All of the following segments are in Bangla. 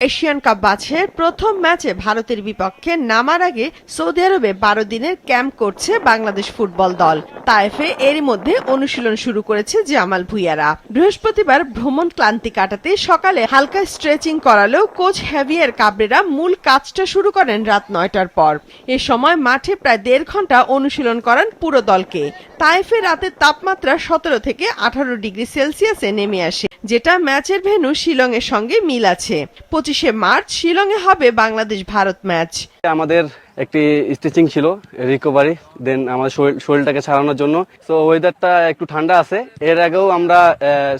এশিয়ান কাপ বাছাইয়ের প্রথম ম্যাচে ভারতের বিপক্ষে নামার আগে সৌদি আরবে বারো দিনের ক্যাম্প করছে বাংলাদেশ ফুটবল দল। তায়েফে এরই মধ্যে অনুশীলন শুরু করেছে জামাল ভুইয়ারা। বৃহস্পতিবার ভ্রমণ ক্লান্তি কাটাতে সকালে হালকা স্ট্রেচিং করালেও কোচ হ্যাভিয়ার কাবরেরা। মূল কাজটা শুরু করেন রাত নয়টার পর। এ সময় মাঠে প্রায় দেড় ঘণ্টা অনুশীলন করান পুরো দলকে। তায়েফে রাতের তাপমাত্রা সতেরো থেকে আঠারো ডিগ্রি সেলসিয়াসে নেমে আসে, যেটা ম্যাচের ভেন্যু শিলংয়ের সঙ্গে মিল আছে। পঁচিশে মার্চ শিলংয়ে হবে বাংলাদেশ ভারত ম্যাচ। আমাদের একটি স্টিচিং ছিল রিকভারি দেন আমাদের শরীর- শরীরটাকে ছাড়ানোর জন্য। তো ওয়েদারটা একটু ঠান্ডা আছে। এর আগেও আমরা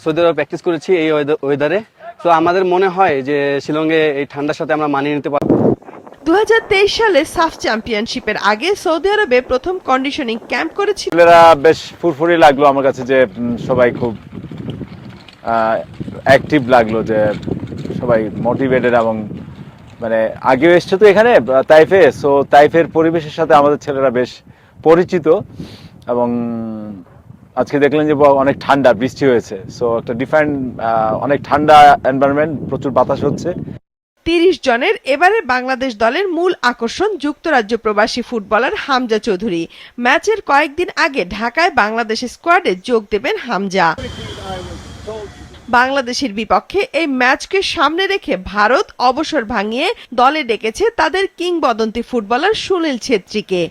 সৌদি আরবে প্র্যাকটিস করেছি এই ওয়েদারে তো আমাদের মনে হয় যে শিলংয়ে এই ঠান্ডার সাথে আমরা মানিয়ে নিতে পারব। দু হাজার তেইশ সালে সাফ চ্যাম্পিয়নশিপের আগে সৌদি আরবে প্রথম কন্ডিশনিং ক্যাম্প করেছিল। ছেলেরা বেশ ফুরফুরি লাগল আমার কাছে যে সবাই খুব অ্যাক্টিভ লাগল যে, সবাই মোটিভেটেড এবং মানে আগেও এসছে তো এখানে তাইফে। সো তাইফের পরিবেশের সাথে আমাদের ছেলেরা বেশ পরিচিত এবং, আজকে দেখলেন যে অনেক ঠান্ডা, বৃষ্টি হয়েছে। সো একটা ডিফারেন্ট অনেক ঠান্ডা এনভায়রনমেন্ট প্রচুর বাতাস হচ্ছে। তিরিশ জনের এবারে বাংলাদেশ দলের মূল আকর্ষণ যুক্তরাজ্য প্রবাসী ফুটবলার হামজা চৌধুরী। ম্যাচের কয়েকদিন আগে ঢাকায় বাংলাদেশ স্কোয়াডে যোগ দেবেন হামজা। বাংলাদেশের বিপক্ষে এই ম্যাচকে সামনে রেখে ভারত অবসর ভাঙিয়ে দলে ডেকেছে তাদের কিংবদন্তি ফুটবলার সুনীল ছেত্রীকে।